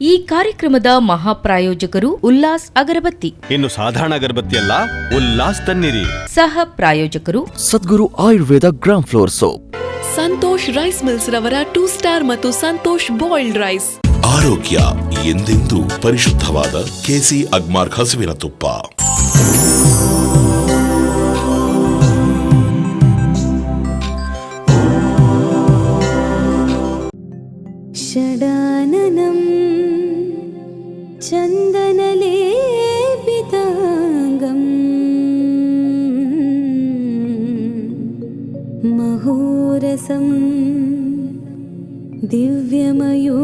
ಈ ಕಾರ್ಯಕ್ರಮದ ಮಹಾಪ್ರಾಯೋಜಕರು ಉಲ್ಲಾಸ್ ಅಗರಬತ್ತಿ ಇನ್ನು ಸಾಧಾರಣ ಅಗರಬತ್ತಿ ಅಲ್ಲ ಉಲ್ಲಾಸ್ ತನ್ನಿರಿ ಸಹ ಪ್ರಾಯೋಜಕರು Sadguru Ayurveda gram flour soap Santosh rice mills ರವರ ಟೂ ಸ್ಟಾರ್ ಮತ್ತು ಸಂತೋಷ್ ಬಾಯ್ಲ್ಡ್ ರೈಸ್ ಆರೋಗ್ಯ ಎಂದೆಂದೂ ಪರಿಶುದ್ಧವಾದ ಕೆಸಿ ಅಗ್ಮಾರ್ ಹಸುವಿನ ತುಪ್ಪ षडाननं चन्दनलेपिताङ्गम् महोरसं दिव्यमयूरवाहनम्।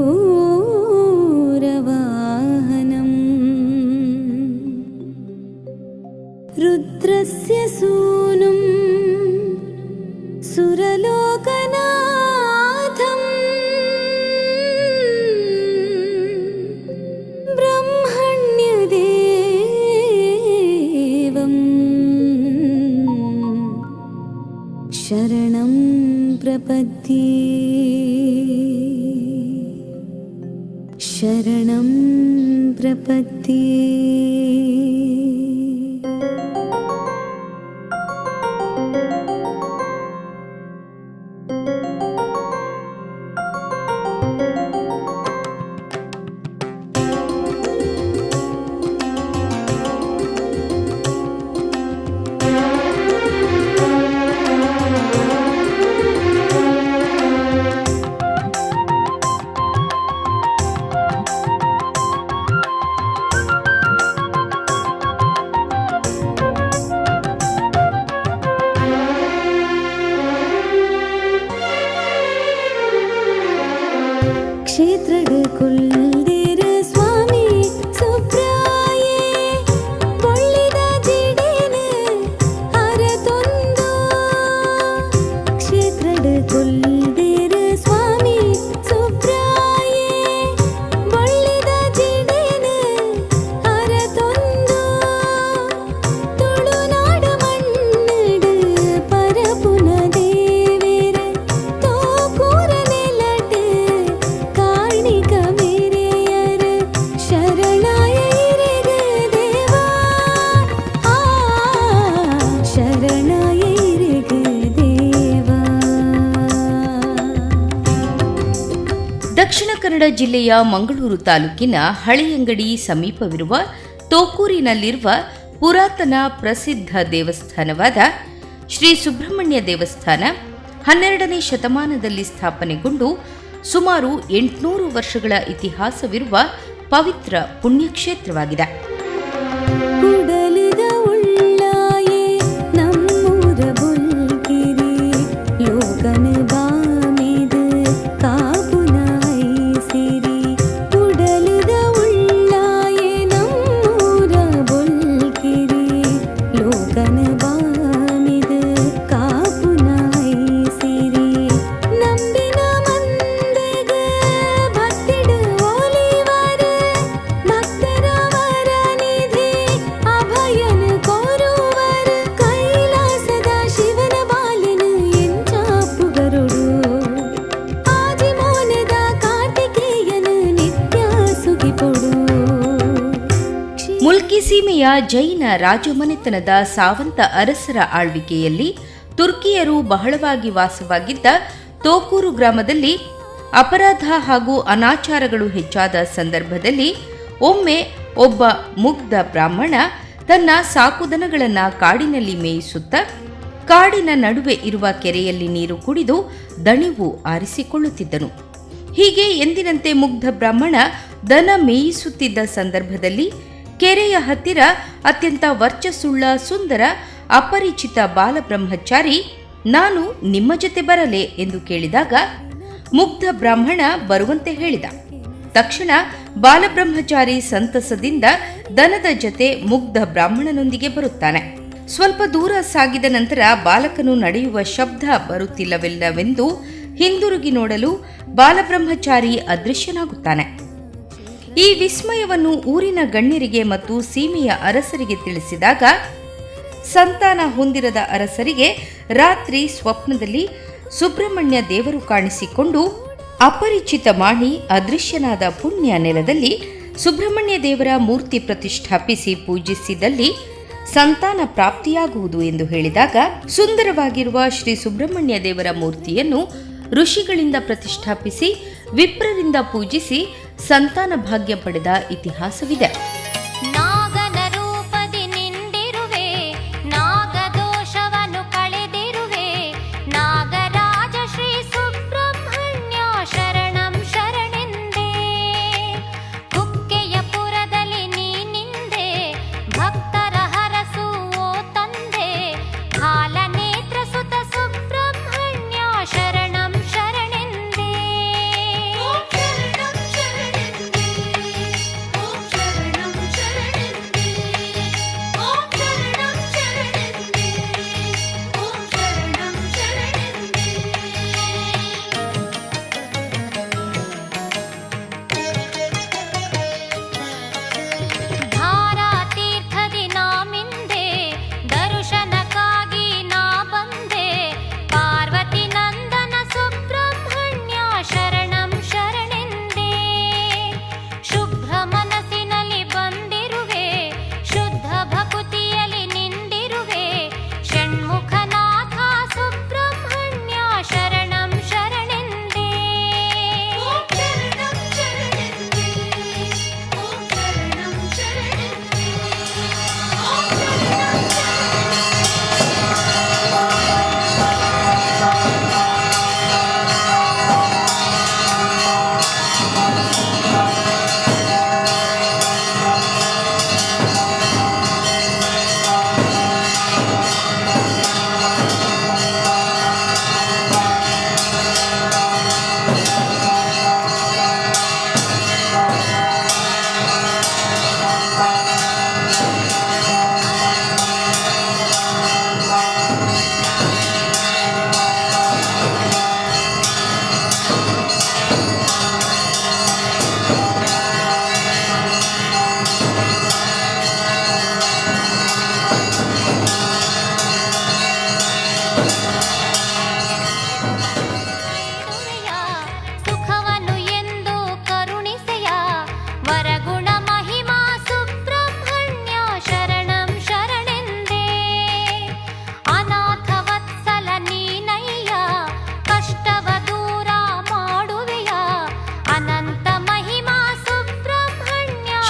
रुद्रस्य सूनुं सुरलोकनाथम् प्रपद्ये शरणं प्रपद्ये ಕನ್ನಡ ಜಿಲ್ಲೆಯ ಮಂಗಳೂರು ತಾಲೂಕಿನ ಹಳೆಯಂಗಡಿ ಸಮೀಪವಿರುವ ತೋಕೂರಿನಲ್ಲಿರುವ ಪುರಾತನ ಪ್ರಸಿದ್ಧ ದೇವಸ್ಥಾನವಾದ ಶ್ರೀ ಸುಬ್ರಹ್ಮಣ್ಯ ದೇವಸ್ಥಾನ ಹನ್ನೆರಡನೇ ಶತಮಾನದಲ್ಲಿ ಸ್ಥಾಪನೆಗೊಂಡು ಸುಮಾರು ಎಂಟುನೂರು ವರ್ಷಗಳ ಇತಿಹಾಸವಿರುವ ಪವಿತ್ರ ಪುಣ್ಯಕ್ಷೇತ್ರವಾಗಿದೆ. ಜೈನ ರಾಜಮನೆತನದ ಸಾವಂತ ಅರಸರ ಆಳ್ವಿಕೆಯಲ್ಲಿ ತುರ್ಕಿಯರು ಬಹಳವಾಗಿ ವಾಸವಾಗಿದ್ದ ತೋಕೂರು ಗ್ರಾಮದಲ್ಲಿ ಅಪರಾಧ ಹಾಗೂ ಅನಾಚಾರಗಳು ಹೆಚ್ಚಾದ ಸಂದರ್ಭದಲ್ಲಿ ಒಮ್ಮೆ ಒಬ್ಬ ಮುಗ್ಧ ಬ್ರಾಹ್ಮಣ ತನ್ನ ಸಾಕುದನಗಳನ್ನು ಕಾಡಿನಲ್ಲಿ ಮೇಯಿಸುತ್ತ ಕಾಡಿನ ನಡುವೆ ಇರುವ ಕೆರೆಯಲ್ಲಿ ನೀರು ಕುಡಿದು ದಣಿವು ಆರಿಸಿಕೊಳ್ಳುತ್ತಿದ್ದನು. ಹೀಗೆ ಎಂದಿನಂತೆ ಮುಗ್ಧ ಬ್ರಾಹ್ಮಣ ದನ ಮೇಯಿಸುತ್ತಿದ್ದ ಸಂದರ್ಭದಲ್ಲಿ ಕೆರೆಯ ಹತ್ತಿರ ಅತ್ಯಂತ ವರ್ಚಸ್ಸುಳ್ಳ ಸುಂದರ, ಅಪರಿಚಿತ ಬಾಲಬ್ರಹ್ಮಚಾರಿ ನಾನು ನಿಮ್ಮ ಜೊತೆ ಬರಲೆ ಎಂದು ಕೇಳಿದಾಗ ಮುಗ್ಧ ಬ್ರಾಹ್ಮಣ ಬರುವಂತೆ ಹೇಳಿದ. ತಕ್ಷಣ ಬಾಲಬ್ರಹ್ಮಚಾರಿ ಸಂತಸದಿಂದ ದನದ ಜೊತೆ ಮುಗ್ಧ ಬ್ರಾಹ್ಮಣನೊಂದಿಗೆ ಬರುತ್ತಾನೆ. ಸ್ವಲ್ಪ ದೂರ ಸಾಗಿದ ನಂತರ ಬಾಲಕನು ನಡೆಯುವ ಶಬ್ದ ಬರುತ್ತಿಲ್ಲವಿಲ್ಲವೆಂದು ಹಿಂದಿರುಗಿ ನೋಡಲು ಬಾಲಬ್ರಹ್ಮಚಾರಿ ಅದೃಶ್ಯನಾಗುತ್ತಾನೆ. ಈ ವಿಸ್ಮಯವನ್ನು ಊರಿನ ಗಣ್ಯರಿಗೆ ಮತ್ತು ಸೀಮೆಯ ಅರಸರಿಗೆ ತಿಳಿಸಿದಾಗ, ಸಂತಾನ ಹೊಂದಿರದ ಅರಸರಿಗೆ ರಾತ್ರಿ ಸ್ವಪ್ನದಲ್ಲಿ ಸುಬ್ರಹ್ಮಣ್ಯ ದೇವರು ಕಾಣಿಸಿಕೊಂಡು ಅಪರಿಚಿತ ಮಾಣಿ ಅದೃಶ್ಯನಾದ ಪುಣ್ಯ ನೆಲದಲ್ಲಿ ಸುಬ್ರಹ್ಮಣ್ಯ ದೇವರ ಮೂರ್ತಿ ಪ್ರತಿಷ್ಠಾಪಿಸಿ ಪೂಜಿಸಿದಲ್ಲಿ ಸಂತಾನ ಪ್ರಾಪ್ತಿಯಾಗುವುದು ಎಂದು ಹೇಳಿದಾಗ, ಸುಂದರವಾಗಿರುವ ಶ್ರೀ ಸುಬ್ರಹ್ಮಣ್ಯ ದೇವರ ಮೂರ್ತಿಯನ್ನು ಋಷಿಗಳಿಂದ ಪ್ರತಿಷ್ಠಾಪಿಸಿ ವಿಪ್ರರಿಂದ ಪೂಜಿಸಿ ಸಂತಾನ ಭಾಗ್ಯ ಪಡೆದ ಇತಿಹಾಸವಿದೆ.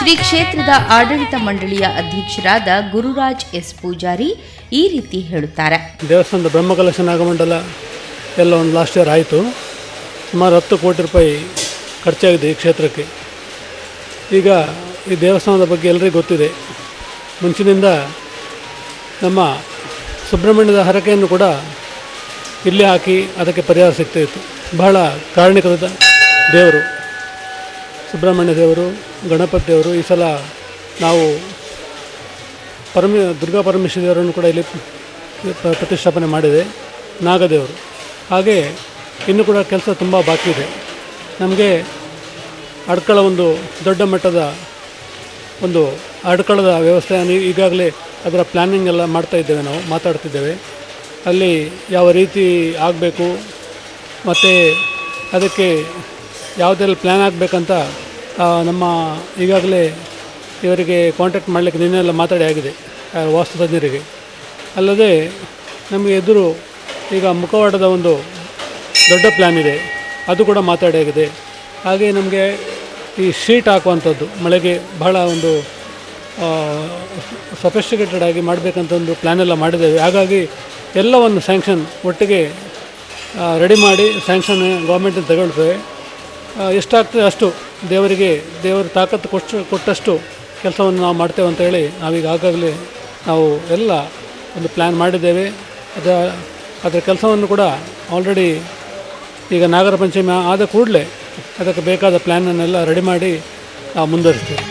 ಶ್ರೀ ಕ್ಷೇತ್ರದ ಆಡಳಿತ ಮಂಡಳಿಯ ಅಧ್ಯಕ್ಷರಾದ ಗುರುರಾಜ್ ಎಸ್ ಪೂಜಾರಿ ಈ ರೀತಿ ಹೇಳುತ್ತಾರೆ. ದೇವಸ್ಥಾನದ ಬ್ರಹ್ಮಕಲಶ ನಾಗಮಂಡಲ ಎಲ್ಲ ಒಂದು ಲಾಸ್ಟ್ ಇಯರ್ ಆಯಿತು. ಸುಮಾರು ಹತ್ತು ಕೋಟಿ ರೂಪಾಯಿ ಖರ್ಚಾಗಿದೆ ಈ ಕ್ಷೇತ್ರಕ್ಕೆ. ಈಗ ಈ ದೇವಸ್ಥಾನದ ಬಗ್ಗೆ ಎಲ್ಲರಿಗೂ ಗೊತ್ತಿದೆ. ಮುಂಚಿನಿಂದ ನಮ್ಮ ಸುಬ್ರಹ್ಮಣ್ಯದ ಹರಕೆಯನ್ನು ಕೂಡ ಇಲ್ಲಿ ಹಾಕಿ ಅದಕ್ಕೆ ಪರಿಹಾರ ಸಿಗ್ತಾ ಇತ್ತು. ಬಹಳ ಕಾರಣಿಕದ ದೇವರು. ಸುಬ್ರಹ್ಮಣ್ಯ ದೇವರು ಗಣಪತಿ ದೇವರು ಈ ಸಲ ನಾವು ಪರಮ, ದುರ್ಗಾ ಪರಮೇಶ್ವರಿ ದೇವರನ್ನು ಕೂಡ ಇಲ್ಲಿ ಪ್ರತಿಷ್ಠಾಪನೆ ಮಾಡಿದೆ, ನಾಗದೇವರು. ಹಾಗೆ ಇನ್ನೂ ಕೂಡ ಕೆಲಸ ತುಂಬ ಬಾಕಿ ಇದೆ. ನಮಗೆ ಅಡ್ಕಳ ಒಂದು ದೊಡ್ಡ ಮಟ್ಟದ ಒಂದು ಅಡ್ಕಳದ ವ್ಯವಸ್ಥೆಯನ್ನು ಈಗಾಗಲೇ ಅದರ ಪ್ಲ್ಯಾನಿಂಗ್ ಎಲ್ಲ ಮಾಡ್ತಾ ಇದ್ದೇವೆ ನಾವು, ಮಾತಾಡ್ತಿದ್ದೇವೆ. ಅಲ್ಲಿ ಯಾವ ರೀತಿ ಆಗಬೇಕು, ಮತ್ತು ಅದಕ್ಕೆ ಯಾವುದೆಲ್ಲ ಪ್ಲ್ಯಾನ್ ಆಗಬೇಕಂತ ನಮ್ಮ ಈಗಾಗಲೇ ಇವರಿಗೆ ಕಾಂಟ್ಯಾಕ್ಟ್ ಮಾಡಲಿಕ್ಕೆ ನಿನ್ನೆಲ್ಲ ಮಾತಾಡಿ ಆಗಿದೆ ವಾಸ್ತು ತಜ್ಞರಿಗೆ. ಅಲ್ಲದೆ ನಮಗೆ ಎದುರು ಈಗ ಮುಖವಾಡದ ಒಂದು ದೊಡ್ಡ ಪ್ಲ್ಯಾನ್ ಇದೆ, ಅದು ಕೂಡ ಮಾತಾಡಿ ಆಗಿದೆ. ಹಾಗೆ ನಮಗೆ ಈ ಶೀಟ್ ಹಾಕುವಂಥದ್ದು, ಮಳೆಗೆ ಬಹಳ ಒಂದು ಸಫೆಸ್ಟಿಕೇಟೆಡ್ ಆಗಿ ಮಾಡಬೇಕಂತ ಒಂದು ಪ್ಲ್ಯಾನ್ ಎಲ್ಲ ಮಾಡಿದ್ದೇವೆ. ಹಾಗಾಗಿ ಎಲ್ಲವನ್ನು ಸ್ಯಾಂಕ್ಷನ್ ಒಟ್ಟಿಗೆ ರೆಡಿ ಮಾಡಿ ಸ್ಯಾಂಕ್ಷನ್ ಗೌರ್ಮೆಂಟಿಂದ ತಗೊಳ್ತೇವೆ ಎಷ್ಟಾಗ್ತದೆ ಅಷ್ಟು ದೇವರಿಗೆ ದೇವರ ತಾಕತ್ತು ಕೊಟ್ಟು ಕೊಟ್ಟಷ್ಟು ಕೆಲಸವನ್ನು ನಾವು ಮಾಡ್ತೇವೆ ಅಂತೇಳಿ ನಾವೀಗ ಆಗಾಗಲೇ ನಾವು ಎಲ್ಲ ಒಂದು ಪ್ಲ್ಯಾನ್ ಮಾಡಿದ್ದೇವೆ. ಅದ, ಅದರ ಕೆಲಸವನ್ನು ಕೂಡ ಆಲ್ರೆಡಿ ಈಗ ನಾಗರ ಪಂಚಮಿ ಆದ ಕೂಡಲೇ ಅದಕ್ಕೆ ಬೇಕಾದ ಪ್ಲ್ಯಾನನ್ನೆಲ್ಲ ರೆಡಿ ಮಾಡಿ ನಾವು ಮುಂದುವರಿಸ್ತೇವೆ.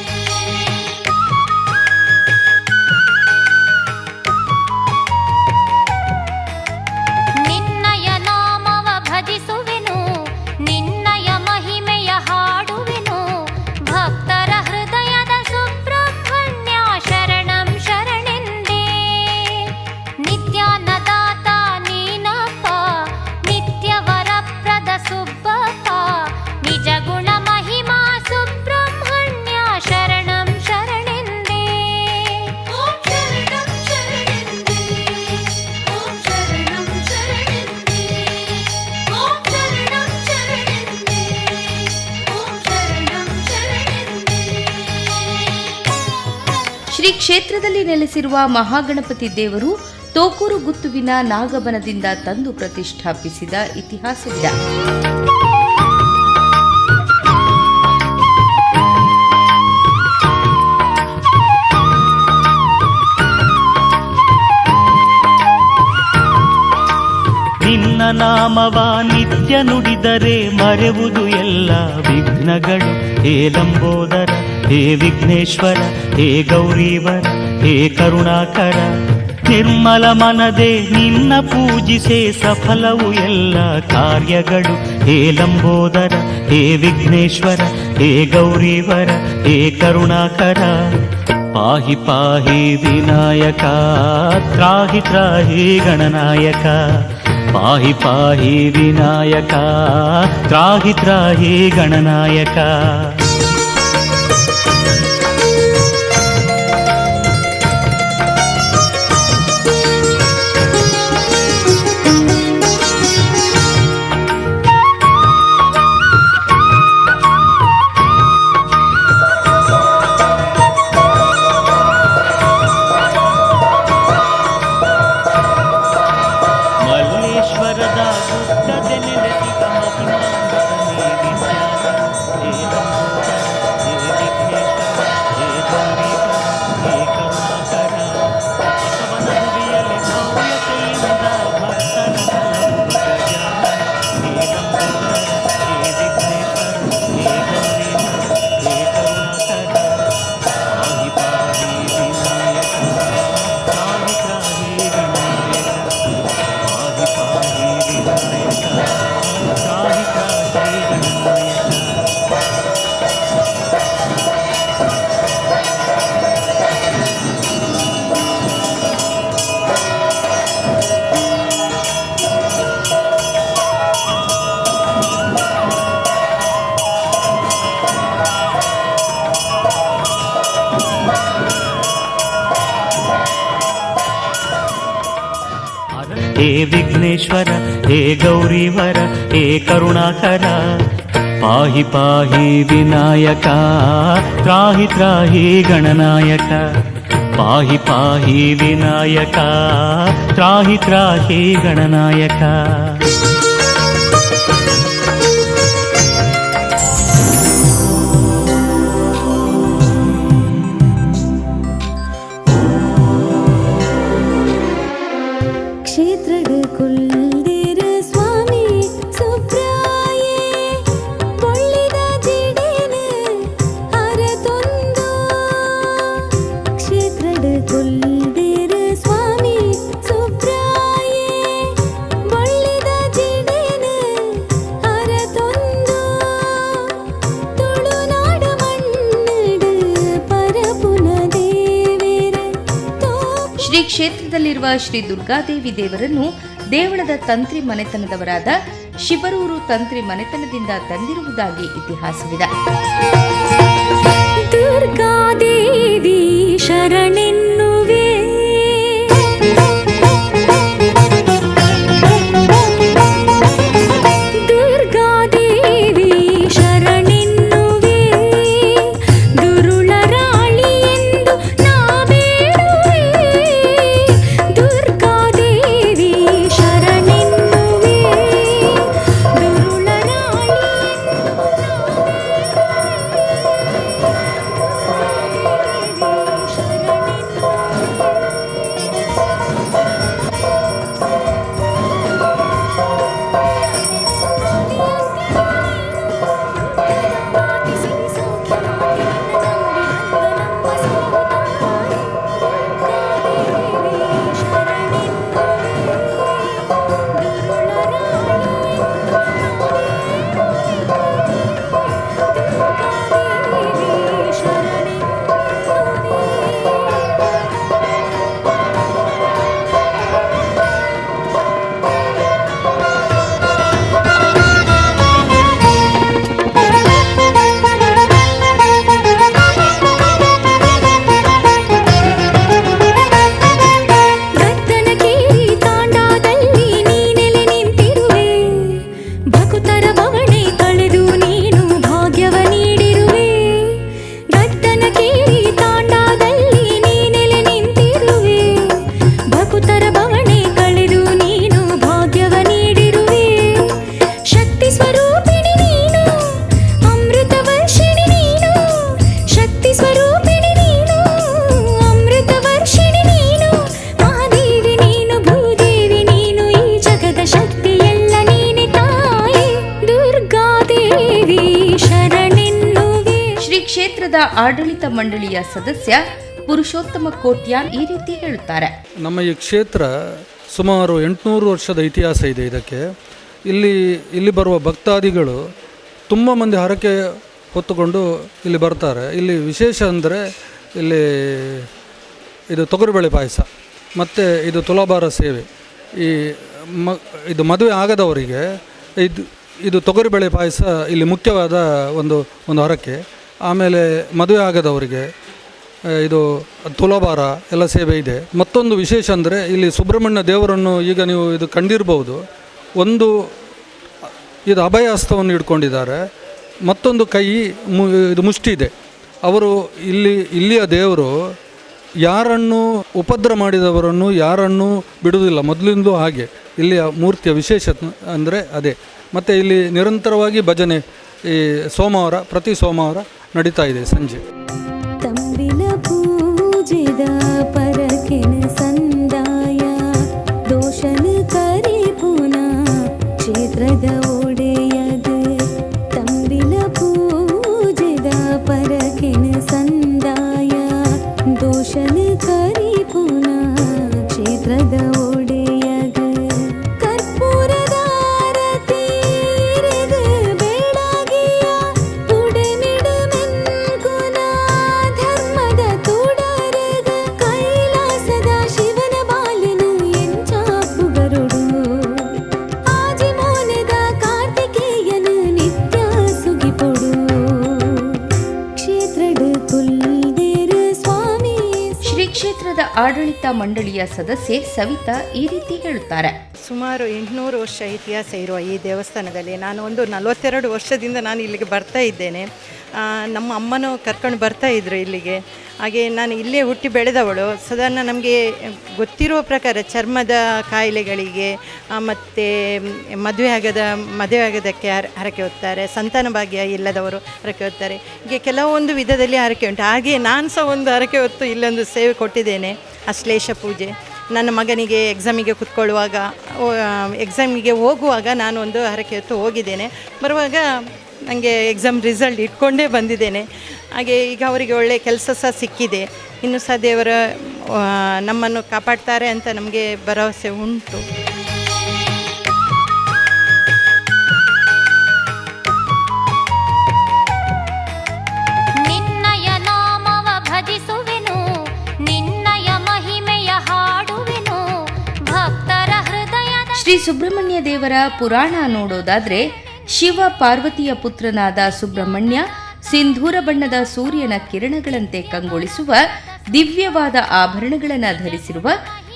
ಕ್ಷೇತ್ರದಲ್ಲಿ ನೆಲೆಸಿರುವ ಮಹಾಗಣಪತಿ ದೇವರು ತೋಕೂರು ಗುತ್ತುವಿನ ನಾಗಬನದಿಂದ ತಂದು ಪ್ರತಿಷ್ಠಾಪಿಸಿದ ಇತಿಹಾಸವಿದೆ. ನಿನ್ನ ನಾಮವ ನಿತ್ಯ ನುಡಿದರೆ ಮರೆವುದು ಎಲ್ಲ ವಿಘ್ನಗಳು. ಹೇ ಲಂಬೋದರ ಹೇ ವಿಘ್ನೇಶ್ವರ, ಹೇ ಗೌರೀವರ, ಹೇ ಕರುಣಾಕರ, ನಿರ್ಮಲ ಮನದೆ ನಿನ್ನ ಪೂಜಿಸೆ ಸಫಲವು ಎಲ್ಲ ಕಾರ್ಯಗಳು. ಹೇ ಲಂಬೋದರ, ಹೇ ವಿಘ್ನೇಶ್ವರ, ಹೇ ಗೌರೀವರ, ಹೇ ಕರುಣಾಕರ. ಪಾಹಿ ಪಾಹಿ ವಿನಾಯಕ, ತ್ರಾಹಿ ತ್ರಾಹಿ ಗಣನಾಯಕ. ಪಾಹಿ ಪಾಹಿ ವಿನಾಯಕ, ತ್ರಾಹಿ ತ್ರಾಹಿ ಗಣನಾಯಕ. ಪಾಹಿ ಪಾಹಿ ವಿನಾಯಕ ತ್ರಾಹಿ ತ್ರಾಹಿ ಗಣನಾಯಕ ಪಾಹಿ ಪಾಹಿ ವಿನಾಯಕ ತ್ರಾಹಿ ತ್ರಾಹಿ ಗಣನಾಯಕ ಶ್ರೀ ಕ್ಷೇತ್ರದಲ್ಲಿರುವ ಶ್ರೀ ದುರ್ಗಾದೇವಿ ದೇವರನ್ನು ದೇವಳದ ತಂತ್ರಿ ಮನೆತನದವರಾದ ಶಿಬರೂರು ತಂತ್ರಿ ಮನೆತನದಿಂದ ತಂದಿರುವುದಾಗಿ ಇತಿಹಾಸವಿದೆ. ದುರ್ಗಾದೇವಿ ಶರಣೆನ್ನುವೆ ಆಡಳಿತ ಮಂಡಳಿಯ ಸದಸ್ಯ ಪುರುಷೋತ್ತಮ ಕೋಟ್ಯಾನ್ ಈ ರೀತಿ ಹೇಳುತ್ತಾರೆ. ನಮ್ಮ ಈ ಕ್ಷೇತ್ರ ಸುಮಾರು ಎಂಟುನೂರು ವರ್ಷದ ಇತಿಹಾಸ ಇದೆ ಇದಕ್ಕೆ. ಇಲ್ಲಿ ಇಲ್ಲಿ ಬರುವ ಭಕ್ತಾದಿಗಳು ತುಂಬ ಮಂದಿ ಹರಕೆ ಹೊತ್ತುಕೊಂಡು ಇಲ್ಲಿ ಬರ್ತಾರೆ. ಇಲ್ಲಿ ವಿಶೇಷ ಅಂದರೆ ಇಲ್ಲಿ ಇದು ತೊಗರಿಬೇಳೆ ಪಾಯಸ, ಮತ್ತು ಇದು ತುಲಾಭಾರ ಸೇವೆ. ಈ ಮ, ಇದು ಮದುವೆ ಆಗದವರಿಗೆ ಇದು ಇದು ತೊಗರಿಬೇಳೆ ಪಾಯಸ ಇಲ್ಲಿ ಮುಖ್ಯವಾದ ಒಂದು ಒಂದು ಹರಕೆ. ಆಮೇಲೆ ಮದುವೆ ಆಗದವರಿಗೆ ಇದು ತುಲಾಭಾರ ಎಲ್ಲ ಸೇವೆ ಇದೆ. ಮತ್ತೊಂದು ವಿಶೇಷ ಅಂದರೆ ಇಲ್ಲಿ ಸುಬ್ರಹ್ಮಣ್ಯ ದೇವರನ್ನು ಈಗ ನೀವು ಇದು ಕಂಡಿರ್ಬೋದು. ಒಂದು ಇದು ಅಭಯ ಹಸ್ತವನ್ನು ಇಟ್ಕೊಂಡಿದ್ದಾರೆ ಮತ್ತೊಂದು ಕೈ ಮು, ಇದು ಮುಷ್ಟಿ ಇದೆ. ಅವರು ಇಲ್ಲಿ, ಇಲ್ಲಿಯ ದೇವರು ಯಾರನ್ನು ಉಪದ್ರ ಮಾಡಿದವರನ್ನು ಯಾರನ್ನು ಬಿಡುವುದಿಲ್ಲ. ಮೊದಲಿಂದಲೂ ಹಾಗೆ. ಇಲ್ಲಿಯ ಮೂರ್ತಿಯ ವಿಶೇಷ ಅಂದರೆ ಅದೇ. ಮತ್ತು ಇಲ್ಲಿ ನಿರಂತರವಾಗಿ ಭಜನೆ ಈ ಸೋಮವಾರ, ಪ್ರತಿ ಸೋಮವಾರ ನಡೀತಾ ಇದೆ ಸಂಜೆ. ತಂಬಿನ ಪೂಜಿದ ಪರಕೆನ ಸಂದಾಯ ದೋಷನ ಕರಿ ಪುನಃ ಕ್ಷೇತ್ರದ ಸದಸ್ಯೆ ಸವಿತಾ ಈ ರೀತಿ ಹೇಳುತ್ತಾರೆ. ಸುಮಾರು ಎಂಟುನೂರು ವರ್ಷ ಇತಿಹಾಸ ಇರುವ ಈ ದೇವಸ್ಥಾನದಲ್ಲಿ ನಾನು ಒಂದು ನಲವತ್ತೆರಡು ವರ್ಷದಿಂದ ನಾನು ಇಲ್ಲಿಗೆ ಬರ್ತಾ ಇದ್ದೇನೆ. ನಮ್ಮ ಅಮ್ಮನೂ ಕರ್ಕೊಂಡು ಬರ್ತಾ ಇದ್ದರು ಇಲ್ಲಿಗೆ. ಹಾಗೆ ನಾನು ಇಲ್ಲೇ ಹುಟ್ಟಿ ಬೆಳೆದವಳು. ಸಾಧಾರಣ ನಮಗೆ ಗೊತ್ತಿರುವ ಪ್ರಕಾರ ಚರ್ಮದ ಕಾಯಿಲೆಗಳಿಗೆ ಮತ್ತು ಮದುವೆ ಆಗದ, ಮದುವೆ ಆಗೋದಕ್ಕೆ ಹರಕೆ ಹೊತ್ತಾರೆ, ಸಂತಾನ ಭಾಗ್ಯ ಇಲ್ಲದವರು ಹರಕೆ ಹೊತ್ತಾರೆ. ಹೀಗೆ ಕೆಲವೊಂದು ವಿಧದಲ್ಲಿ ಹರಕೆ ಉಂಟು. ಹಾಗೆ ನಾನು ಸಹ ಒಂದು ಹರಕೆ ಹೊತ್ತು ಇಲ್ಲೊಂದು ಸೇವೆ ಕೊಟ್ಟಿದ್ದೇನೆ ಅಶ್ಲೇಷ ಪೂಜೆ. ನನ್ನ ಮಗನಿಗೆ ಎಕ್ಸಾಮಿಗೆ ಕುತ್ಕೊಳ್ಳುವಾಗ ಎಕ್ಸಾಮಿಗೆ ಹೋಗುವಾಗ ನಾನು ಒಂದು ಹರಕೆ ಹೊತ್ತು ಹೋಗಿದ್ದೇನೆ. ಬರುವಾಗ ನನಗೆ ಎಕ್ಸಾಮ್ ರಿಸಲ್ಟ್ ಇಟ್ಕೊಂಡೇ ಬಂದಿದ್ದೇನೆ. ಹಾಗೆ ಈಗ ಅವರಿಗೆ ಒಳ್ಳೆಯ ಕೆಲಸ ಸಹ ಸಿಕ್ಕಿದೆ. ಇನ್ನು ಸಹ ದೇವರ ನಮ್ಮನ್ನು ಕಾಪಾಡ್ತಾರೆ ಅಂತ ನಮಗೆ ಭರವಸೆ ಉಂಟು. ನಿನ್ನಯ ನಾಮವ ಭಜಿಸುವೆನು ನಿನ್ನಯ ಮಹಿಮೆಯ ಹಾಡುವೆನು. ಭಕ್ತರ ಹೃದಯದ ಶ್ರೀ ಸುಬ್ರಹ್ಮಣ್ಯ ದೇವರ ಪುರಾಣ ನೋಡೋದಾದ್ರೆ ಶಿವ ಪಾರ್ವತಿಯ ಪುತ್ರನಾದ ಸುಬ್ರಹ್ಮಣ್ಯ ಸಿಂಧೂರ ಬಣ್ಣದ ಸೂರ್ಯನ ಕಿರಣಗಳಂತೆ ಕಂಗೊಳಿಸುವ ದಿವ್ಯವಾದ ಆಭರಣಗಳನ್ನು ಧರಿಸಿರುವ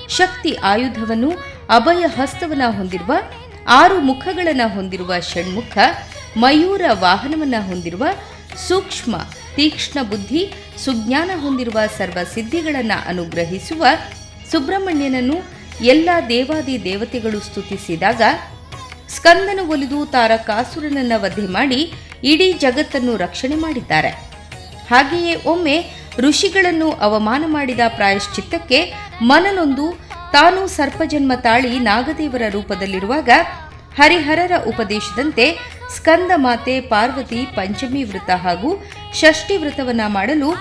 ಶಕ್ತಿ ಆಯುಧವನ್ನು ಅಭಯ ಹಸ್ತವನ್ನ ಹೊಂದಿರುವ, ಆರು ಮುಖಗಳನ್ನು ಹೊಂದಿರುವ ಷಣ್ಮುಖ, ಮಯೂರ ವಾಹನವನ್ನು ಹೊಂದಿರುವ, ಸೂಕ್ಷ್ಮ, ತೀಕ್ಷ್ಣ ಬುದ್ಧಿ, ಸುಜ್ಞಾನ ಹೊಂದಿರುವ ಸರ್ವ ಸಿದ್ಧಿಗಳನ್ನು ಅನುಗ್ರಹಿಸುವ ಸುಬ್ರಹ್ಮಣ್ಯನನ್ನು ಎಲ್ಲ ದೇವಾದಿ ದೇವತೆಗಳು ಸ್ತುತಿಸಿದಾಗ ಸ್ಕಂದನು ಒಲಿದು ತಾರಕಾಸುರನನ್ನ ವಧೆ ಮಾಡಿ ಇಡೀ ಜಗತ್ತನ್ನು ರಕ್ಷಣೆ ಮಾಡಿದ್ದಾರೆ. ಹಾಗೆಯೇ ಒಮ್ಮೆ ಋಷಿಗಳನ್ನು ಅವಮಾನ ಮಾಡಿದ ಪ್ರಾಯಶ್ಚಿತ್ತಕ್ಕೆ ಮನನೊಂದು ತಾನು ಸರ್ಪಜನ್ಮ ತಾಳಿ ನಾಗದೇವರ ರೂಪದಲ್ಲಿರುವಾಗ ಹರಿಹರರ ಉಪದೇಶದಂತೆ ಸ್ಕಂದ ಮಾತೆ ಪಾರ್ವತಿ, ಪಂಚಮಿ ವ್ರತ ಹಾಗೂ ಷಷ್ಠಿ ವ್ರತವನ್ನ ಮಾಡಲು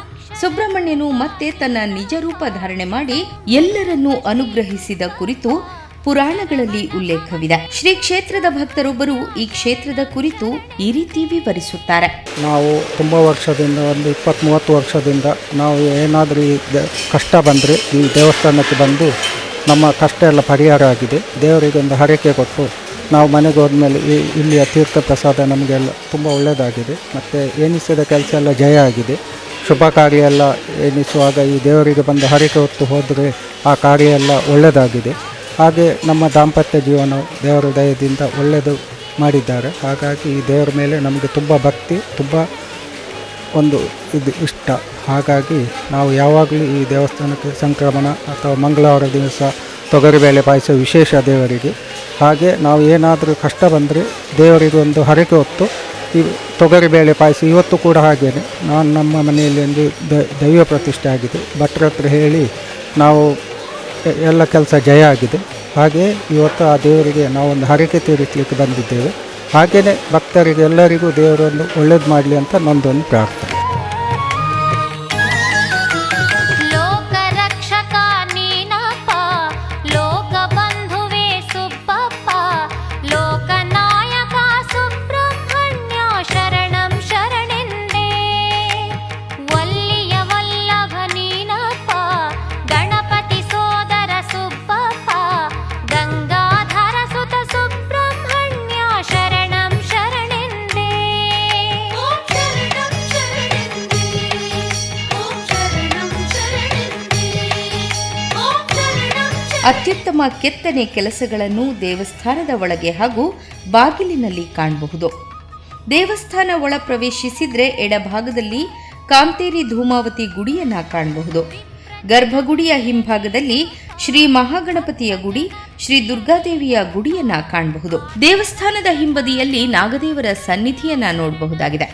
ಸುಬ್ರಹ್ಮಣ್ಯನು ಮತ್ತೆ ತನ್ನ ನಿಜ ರೂಪ ಧಾರಣೆ ಮಾಡಿ ಎಲ್ಲರನ್ನೂ ಅನುಗ್ರಹಿಸಿದ ಕುರಿತು ಪುರಾಣಗಳಲ್ಲಿ ಉಲ್ಲೇಖವಿದೆ. ಶ್ರೀ ಕ್ಷೇತ್ರದ ಭಕ್ತರೊಬ್ಬರು ಈ ಕ್ಷೇತ್ರದ ಕುರಿತು ಈ ರೀತಿ ವಿವರಿಸುತ್ತಾರೆ. ನಾವು ತುಂಬ ವರ್ಷದಿಂದ, ಒಂದು ಇಪ್ಪತ್ತು ಮೂವತ್ತು ವರ್ಷದಿಂದ ನಾವು ಏನಾದರೂ ಕಷ್ಟ ಬಂದರೆ ಈ ದೇವಸ್ಥಾನಕ್ಕೆ ಬಂದು ನಮ್ಮ ಕಷ್ಟ ಎಲ್ಲ ಪರಿಹಾರ ಆಗಿದೆ. ದೇವರಿಗೆ ಒಂದು ಹರಕೆ ಕೊಟ್ಟು ನಾವು ಮನೆಗೆ ಹೋದ್ಮೇಲೆ ಈ ಇಲ್ಲಿಯ ತೀರ್ಥ ಪ್ರಸಾದ ನಮಗೆಲ್ಲ ತುಂಬ ಒಳ್ಳೆಯದಾಗಿದೆ ಮತ್ತು ಎನಿಸಿದ ಕೆಲಸ ಎಲ್ಲ ಜಯ ಆಗಿದೆ. ಶುಭ ಕಾರ್ಯ ಎಲ್ಲ ಎನಿಸುವಾಗ ಈ ದೇವರಿಗೆ ಬಂದು ಹರಕೆ ಹೊತ್ತು ಹೋದರೆ ಆ ಕಾರ್ಯ ಎಲ್ಲ ಒಳ್ಳೆಯದಾಗಿದೆ ಹಾಗೆ ನಮ್ಮ ದಾಂಪತ್ಯ ಜೀವನ ದೇವರ ದಯದಿಂದ ಒಳ್ಳೆಯದು ಮಾಡಿದ್ದಾರೆ. ಹಾಗಾಗಿ ಈ ದೇವರ ಮೇಲೆ ನಮಗೆ ತುಂಬ ಭಕ್ತಿ, ತುಂಬ ಒಂದು ಇದು ಇಷ್ಟ. ಹಾಗಾಗಿ ನಾವು ಯಾವಾಗಲೂ ಈ ದೇವಸ್ಥಾನಕ್ಕೆ ಸಂಕ್ರಮಣ ಅಥವಾ ಮಂಗಳವಾರ ದಿವಸ ತೊಗರಿಬೇಳೆ ಪಾಯಸ ವಿಶೇಷ ದೇವರಿಗೆ. ಹಾಗೆ ನಾವು ಏನಾದರೂ ಕಷ್ಟ ಬಂದರೆ ದೇವರಿಗೆ ಒಂದು ಹರಕೆ ಹೊತ್ತು ಈ ತೊಗರಿಬೇಳೆ ಪಾಯಸ ಇವತ್ತು ಕೂಡ ಹಾಗೇನೆ. ನಾನು ನಮ್ಮ ಮನೆಯಲ್ಲಿ ಒಂದು ದೈವ ಪ್ರತಿಷ್ಠೆ ಆಗಿದೆ. ಭಟ್ರ ಹೇಳಿ ನಾವು ಎಲ್ಲ ಕೆಲಸ ಜಯ ಆಗಿದೆ. ಹಾಗೆ ಇವತ್ತು ಆ ದೇವರಿಗೆ ನಾವೊಂದು ಹರಕೆ ತೀರಿಸಲಿಕ್ಕೆ ಬಂದಿದ್ದೇವೆ. ಹಾಗೆಯೇ ಭಕ್ತರಿಗೆ ಎಲ್ಲರಿಗೂ ದೇವರನ್ನು ಒಳ್ಳೇದು ಮಾಡಲಿ ಅಂತ ನಂದೊಂದು ಪ್ರಾರ್ಥನೆ. ಅತ್ಯುತ್ತಮ ಕೆತ್ತನೆ ಕೆಲಸಗಳನ್ನು ದೇವಸ್ಥಾನದ ಒಳಗೆ ಹಾಗೂ ಬಾಗಿಲಿನಲ್ಲಿ ಕಾಣಬಹುದು. ದೇವಸ್ಥಾನ ಒಳ ಪ್ರವೇಶಿಸಿದ್ರೆ ಎಡಭಾಗದಲ್ಲಿ ಕಾಂತೇರಿ ಧೂಮಾವತಿ ಗುಡಿಯನ್ನ ಕಾಣಬಹುದು. ಗರ್ಭಗುಡಿಯ ಹಿಂಭಾಗದಲ್ಲಿ ಶ್ರೀ ಮಹಾಗಣಪತಿಯ ಗುಡಿ, ಶ್ರೀ ದುರ್ಗಾದೇವಿಯ ಗುಡಿಯನ್ನ ಕಾಣಬಹುದು. ದೇವಸ್ಥಾನದ ಹಿಂಬದಿಯಲ್ಲಿ ನಾಗದೇವರ ಸನ್ನಿಧಿಯನ್ನ ನೋಡಬಹುದಾಗಿದೆ.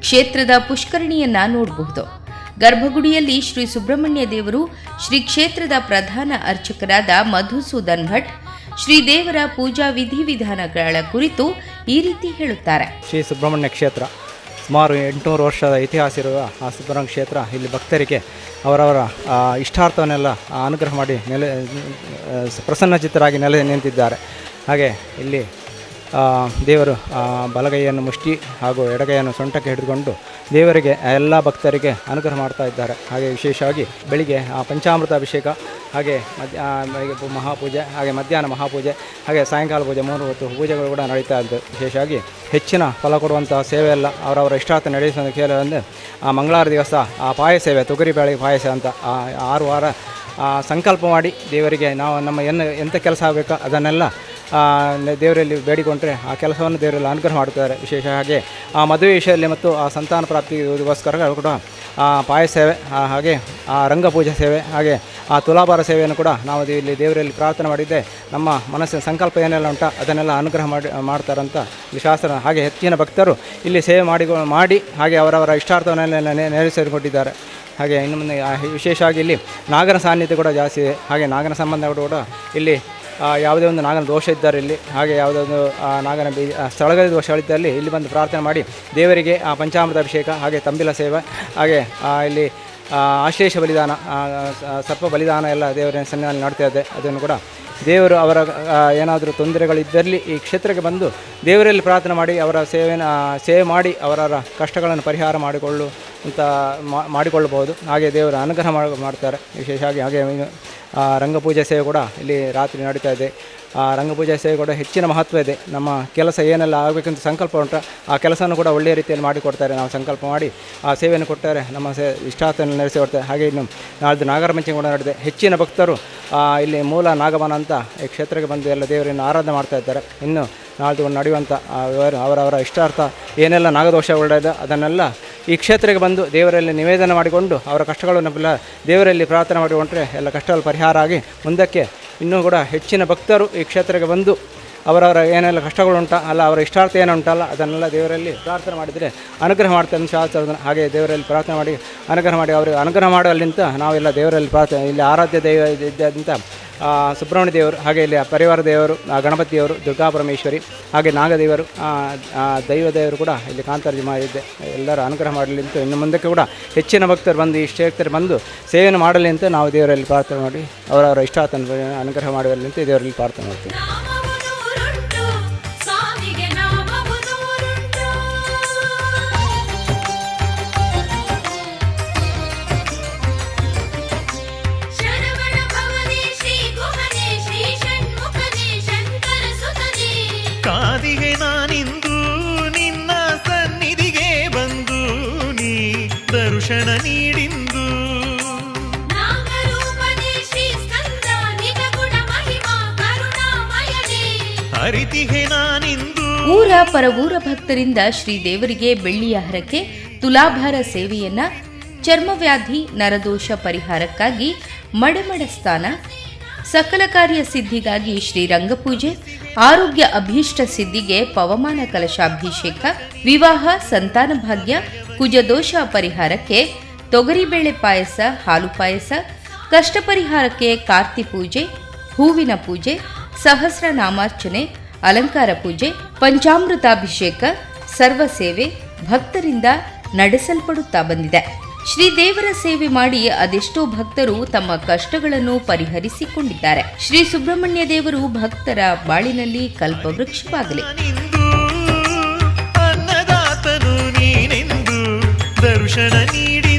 ಕ್ಷೇತ್ರದ ಪುಷ್ಕರಣಿಯನ್ನ ನೋಡಬಹುದು. ಗರ್ಭಗುಡಿಯಲ್ಲಿ ಶ್ರೀ ಸುಬ್ರಹ್ಮಣ್ಯ ದೇವರು ಶ್ರೀ ಕ್ಷೇತ್ರದ ಪ್ರಧಾನ ಅರ್ಚಕರಾದ ಮಧುಸೂದನ್ ಭಟ್ ಶ್ರೀದೇವರ ಪೂಜಾ ವಿಧಿವಿಧಾನಗಳ ಕುರಿತು ಈ ರೀತಿ ಹೇಳುತ್ತಾರೆ. ಶ್ರೀ ಸುಬ್ರಹ್ಮಣ್ಯ ಕ್ಷೇತ್ರ, ಸುಮಾರು ಎಂಟುನೂರು ವರ್ಷದ ಇತಿಹಾಸ ಇರುವ ಆ ಸುಬ್ರಹ್ಮಣ್ಯ ಕ್ಷೇತ್ರ, ಇಲ್ಲಿ ಭಕ್ತರಿಗೆ ಅವರವರ ಇಷ್ಟಾರ್ಥವನ್ನೆಲ್ಲ ಅನುಗ್ರಹ ಮಾಡಿ ನೆಲೆ ಪ್ರಸನ್ನಚಿತ್ತರಾಗಿ ನೆಲೆ ನಿಂತಿದ್ದಾರೆ. ಹಾಗೆ ಇಲ್ಲಿ ದೇವರು ಬಲಗೈಯನ್ನು ಮುಷ್ಟಿ ಹಾಗೂ ಎಡಗೈಯನ್ನು ಸೊಂಟಕ್ಕೆ ಹಿಡಿದುಕೊಂಡು ದೇವರಿಗೆ ಎಲ್ಲ ಭಕ್ತರಿಗೆ ಅನುಗ್ರಹ ಮಾಡ್ತಾ ಇದ್ದಾರೆ. ಹಾಗೆ ವಿಶೇಷವಾಗಿ ಬೆಳಿಗ್ಗೆ ಆ, ಪಂಚಾಮೃತ ಅಭಿಷೇಕ ಹಾಗೆ ಮಧ್ಯ ಮಹಾಪೂಜೆ ಹಾಗೆ ಮಧ್ಯಾಹ್ನ ಮಹಾಪೂಜೆ ಹಾಗೆ ಸಾಯಂಕಾಲ ಪೂಜೆ ಮೂರು ಹೊತ್ತು ಪೂಜೆಗಳು ಕೂಡ ನಡೀತಾ ಇದ್ದು ವಿಶೇಷವಾಗಿ ಹೆಚ್ಚಿನ ಫಲ ಕೊಡುವಂಥ ಸೇವೆ ಎಲ್ಲ ಅವರವರ ಇಷ್ಟಾರ್ಥ ನಡೆಸುವ ಕೇಳಂದರೆ ಆ ಮಂಗಳವಾರ ದಿವಸ ಆ ಪಾಯ ಸೇವೆ ತೊಗರಿಬೇಳೆ ಪಾಯಸ ಅಂತ ಆ ಆರು ವಾರ ಸಂಕಲ್ಪ ಮಾಡಿ ದೇವರಿಗೆ ನಾವು ನಮ್ಮ ಏನು ಎಂಥ ಕೆಲಸ ಆಗಬೇಕು ಅದನ್ನೆಲ್ಲ ದೇವರಲ್ಲಿ ಬೇಡಿಕೊಂಡ್ರೆ ಆ ಕೆಲಸವನ್ನು ದೇವರಲ್ಲಿ ಅನುಗ್ರಹ ಮಾಡುತ್ತಾರೆ ವಿಶೇಷ ಹಾಗೆ. ಆ, ಮದುವೆ ವಿಷಯದಲ್ಲಿ ಮತ್ತು ಆ ಸಂತಾನ ಪ್ರಾಪ್ತಿಗೋಸ್ಕರ ಕೂಡ ಆ ಪಾಯ ಸೇವೆ ಹಾಗೆ, ಆ, ರಂಗಪೂಜೆ ಸೇವೆ, ಹಾಗೆ, ಆ, ತುಲಾಭಾರ ಸೇವೆಯನ್ನು ಕೂಡ ನಾವು ಇಲ್ಲಿ ದೇವರಲ್ಲಿ ಪ್ರಾರ್ಥನೆ ಮಾಡಿದ್ದೆ. ನಮ್ಮ ಮನಸ್ಸಿನ ಸಂಕಲ್ಪ ಏನೆಲ್ಲ ಉಂಟ ಅದನ್ನೆಲ್ಲ ಅನುಗ್ರಹ ಮಾಡಿ, ಮಾಡ್ತಾರಂತ ಇಲ್ಲಿ ಶಾಸ್ತ್ರ. ಹಾಗೆ ಹೆಚ್ಚಿನ ಭಕ್ತರು ಇಲ್ಲಿ ಸೇವೆ ಮಾಡಿ ಮಾಡಿ, ಹಾಗೆ ಅವರವರ ಇಷ್ಟಾರ್ಥವನ್ನೆಲ್ಲ ನೆರವೇರಿಸಿಕೊಂಡಿದ್ದಾರೆ ಹಾಗೆ ಇನ್ನು ಮುಂದೆ ವಿಶೇಷವಾಗಿ ಇಲ್ಲಿ ನಾಗರ ಸಾನ್ನಿಧ್ಯ ಕೂಡ ಜಾಸ್ತಿ ಇದೆ. ಹಾಗೆ ನಾಗರ ಸಂಬಂಧಗಳು ಕೂಡ ಇಲ್ಲಿ ಯಾವುದೇ ಒಂದು ನಾಗನ ದೋಷ ಇದ್ದಾರೆ ಇಲ್ಲಿ, ಹಾಗೆ ಯಾವುದೇ ಒಂದು ನಾಗನ ಬೀಜ ಸ್ಥಳಗಳ ದೋಷಗಳಿದ್ದಲ್ಲಿ ಇಲ್ಲಿ ಬಂದು ಪ್ರಾರ್ಥನೆ ಮಾಡಿ. ದೇವರಿಗೆ, ಆ, ಪಂಚಾಮೃತ ಅಭಿಷೇಕ, ಹಾಗೆ ತಂಬಿಲ ಸೇವೆ, ಹಾಗೆ ಇಲ್ಲಿ ಆಶ್ಲೇಷ ಬಲಿದಾನ ಸರ್ಪ ಬಲಿದಾನ ಎಲ್ಲ ದೇವರ ಸನ್ನಿಧಾನ ನಡ್ತಾ ಇದೆ. ಅದನ್ನು ಕೂಡ ದೇವರು ಅವರ ಏನಾದರೂ ತೊಂದರೆಗಳಿದ್ದಲ್ಲಿ ಈ ಕ್ಷೇತ್ರಕ್ಕೆ ಬಂದು ದೇವರಲ್ಲಿ ಪ್ರಾರ್ಥನೆ ಮಾಡಿ, ಅವರ ಸೇವೆನ ಸೇವೆ ಮಾಡಿ ಅವರ ಕಷ್ಟಗಳನ್ನು ಪರಿಹಾರ ಮಾಡಿಕೊಳ್ಳು. ಅಂತ ಮಾಡಿಕೊಳ್ಳಬಹುದು. ಹಾಗೆ ದೇವರ ಅನುಗ್ರಹ ಮಾಡ್- ಮಾಡ್ತಾರೆ. ವಿಶೇಷವಾಗಿ ಹಾಗೆ ರಂಗಪೂಜೆ ಸೇವೆ ಕೂಡ ಇಲ್ಲಿ ರಾತ್ರಿ ನಡೀತಾ ಇದೆ. ಆ, ರಂಗಪೂಜೆ ಸೇವೆ ಕೂಡ ಹೆಚ್ಚಿನ ಮಹತ್ವ ಇದೆ. ನಮ್ಮ ಕೆಲಸ ಏನೆಲ್ಲ ಆಗಬೇಕಂತ ಸಂಕಲ್ಪ ಉಂಟು, ಆ ಕೆಲಸವನ್ನು ಕೂಡ ಒಳ್ಳೆಯ ರೀತಿಯಲ್ಲಿ ಮಾಡಿಕೊಡ್ತಾರೆ. ನಾವು ಸಂಕಲ್ಪ ಮಾಡಿ ಆ ಸೇವೆಯನ್ನು ಕೊಟ್ಟರೆ ನಮ್ಮ ಸೇ ಇಷ್ಟಾರ್ಥವನ್ನು ನಡೆಸಿಕೊಡ್ತಾರೆ ಹಾಗೆ ಇನ್ನು ನಾಳ್ದು ನಾಗರ ಪಂಚಮಿ ಕೂಡ ನಡೆದಿದೆ. ಹೆಚ್ಚಿನ ಭಕ್ತರು ಇಲ್ಲಿ ಮೂಲ ನಾಗಮನ ಅಂತ ಈ ಕ್ಷೇತ್ರಕ್ಕೆ ಬಂದು ಎಲ್ಲ ದೇವರನ್ನು ಆರಾಧನೆ ಮಾಡ್ತಾ ಇದ್ದಾರೆ. ಇನ್ನು ನಾಳ್ದು ನಡೆಯುವಂಥ ಅವರವರ ಇಷ್ಟಾರ್ಥ ಏನೆಲ್ಲ ನಾಗದೋಷ ಒಳ್ಳೆಯದು, ಅದನ್ನೆಲ್ಲ ಈ ಕ್ಷೇತ್ರಕ್ಕೆ ಬಂದು ದೇವರಲ್ಲಿ ನಿವೇದನೆ ಮಾಡಿಕೊಂಡು ಅವರ ಕಷ್ಟಗಳನ್ನು ದೇವರಲ್ಲಿ ಪ್ರಾರ್ಥನೆ ಮಾಡಿಕೊಂಡ್ರೆ ಎಲ್ಲ ಕಷ್ಟಗಳು ಪರಿಹಾರ ಆಗಿ ಮುಂದಕ್ಕೆ ಇನ್ನೂ ಕೂಡ ಹೆಚ್ಚಿನ ಭಕ್ತರು ಈ ಕ್ಷೇತ್ರಕ್ಕೆ ಬಂದು ಅವರವರ ಏನೆಲ್ಲ ಕಷ್ಟಗಳುಂಟ ಅಲ್ಲ ಅವರ ಇಷ್ಟಾರ್ಥ ಏನುಂಟಲ್ಲ ಅದನ್ನೆಲ್ಲ ದೇವರಲ್ಲಿ ಪ್ರಾರ್ಥನೆ ಮಾಡಿದರೆ ಅನುಗ್ರಹ ಮಾಡ್ತಾರೆ ಶಾಸ್ತ್ರದ ಹಾಗೆ ದೇವರಲ್ಲಿ ಪ್ರಾರ್ಥನೆ ಮಾಡಿ ಅನುಗ್ರಹ ಮಾಡಿ ಅವರಿಗೆ ಅನುಗ್ರಹ ಮಾಡುವಲ್ಲಿಂತ ನಾವೆಲ್ಲ ದೇವರಲ್ಲಿ ಪ್ರಾರ್ಥನೆ ಇಲ್ಲಿ ಆರಾಧ್ಯ ದೈವ ಇದ್ದಂಥ ಸುಬ್ರಹ್ಮಣ್ಯ ದೇವರು ಹಾಗೆ ಇಲ್ಲಿ ಪರಿವಾರ ದೇವರು ಆ, ಗಣಪತಿ ದೇವರು ದುರ್ಗಾ ಪರಮೇಶ್ವರಿ ಹಾಗೆ ನಾಗದೇವರು ದೈವ ದೇವರು ಕೂಡ ಇಲ್ಲಿ ಕಾಂತಾರ್ಜಿ ಮಾಡಿದ್ದೆ. ಎಲ್ಲರ ಅನುಗ್ರಹ ಮಾಡಲಿ ಅಂತ ಇನ್ನು ಮುಂದಕ್ಕೆ ಕೂಡ ಹೆಚ್ಚಿನ ಭಕ್ತರು ಬಂದು ಈ ಹೇಳ್ತಾರೆ ಬಂದು ಸೇವೆಯನ್ನು ಮಾಡಲಿ ಅಂತ ನಾವು ದೇವರಲ್ಲಿ ಪ್ರಾರ್ಥನೆ ಮಾಡಿ ಅವರವರ ಇಷ್ಟಾರ್ಥನ ಅನುಗ್ರಹ ಮಾಡುವಲ್ಲಿ ಅಂತ ದೇವರಲ್ಲಿ ಪ್ರಾರ್ಥನೆ ಮಾಡ್ತೀವಿ. ನಾನಿಂದು ನಿನ್ನ ಸನ್ನಿಧಿಗೆ ಬಂದು ನೀ ದರ್ಶನ ನೀಡಿಂದು. ನಾಗರೂಪನೇ ಶ್ರೀ ಸ್ಕಂದ ಗುಣ ಮಹಿಮಾ ಕರುಣಾಮಯನೇ. ಅರಿತಿಗೆ ನಾನಿಂದು. ಊರ ಪರವೂರ ಭಕ್ತರಿಂದ ಶ್ರೀ ದೇವರಿಗೆ ಬೆಳ್ಳಿಯ ಹರಕೆ ತುಲಾಭಾರ ಸೇವೆಯನ್ನ ಚರ್ಮವ್ಯಾಧಿ ನರದೋಷ ಪರಿಹಾರಕ್ಕಾಗಿ ಮಡಮಡ ಸ್ಥಾನ ಸಕಲ ಕಾರ್ಯ ಸಿದ್ಧಿಗಾಗಿ ಶ್ರೀರಂಗಪೂಜೆ ಆರೋಗ್ಯ ಅಭೀಷ್ಟ ಸಿದ್ಧಿಗೆ ಪವಮಾನ ಕಲಶಾಭಿಷೇಕ, ವಿವಾಹ, ಸಂತಾನ ಭಾಗ್ಯ ಕುಜದೋಷ ಪರಿಹಾರಕ್ಕೆ ತೊಗರಿಬೇಳೆ ಪಾಯಸ, ಹಾಲು ಪಾಯಸ ಕಷ್ಟ ಪರಿಹಾರಕ್ಕೆ ಕಾರ್ತಿ ಪೂಜೆ, ಹೂವಿನ ಪೂಜೆ ಸಹಸ್ರ ನಾಮಾರ್ಚನೆ ಅಲಂಕಾರ ಪೂಜೆ, ಪಂಚಾಮೃತಾಭಿಷೇಕ ಸರ್ವ ಸೇವೆ ಭಕ್ತರಿಂದ ನಡೆಸಲ್ಪಡುತ್ತಾ ಬಂದಿದೆ. ಶ್ರೀದೇವರ ಸೇವೆ ಮಾಡಿ ಅದೆಷ್ಟೋ ಭಕ್ತರು ತಮ್ಮ ಕಷ್ಟಗಳನ್ನು ಪರಿಹರಿಸಿಕೊಂಡಿದ್ದಾರೆ. ಶ್ರೀ ಸುಬ್ರಹ್ಮಣ್ಯ ದೇವರು ಭಕ್ತರ ಬಾಳಿನಲ್ಲಿ ಕಲ್ಪವೃಕ್ಷವಾಗಲಿ. ದರ್ಶನ ನೀಡಿಂದು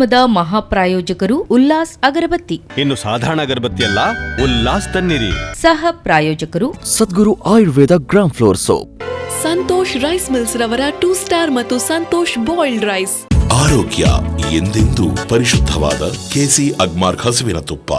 ಕಾರ್ಯಕ್ರಮದ ಮಹಾಪ್ರಾಯೋಜಕರು ಉಲ್ಲಾಸ್ ಅಗರಬತ್ತಿ. ಇನ್ನು ಸಾಧಾರಣ ಅಗರಬತ್ತಿ ಅಲ್ಲ ಉಲ್ಲಾಸ್ ತನ್ನಿರಿ. ಸಹ ಪ್ರಾಯೋಜಕರು Sadguru Ayurveda gram flour soap. Santosh rice mills ರವರ ಟೂ ಸ್ಟಾರ್ ಮತ್ತು ಸಂತೋಷ್ ಬಾಯ್ಲ್ಡ್ ರೈಸ್ ಆರೋಗ್ಯ ಎಂದೆಂದೂ ಪರಿಶುದ್ಧವಾದ ಕೆಸಿ ಅಗ್ಮಾರ್ಕ್ ಹಸುವಿನ ತುಪ್ಪ.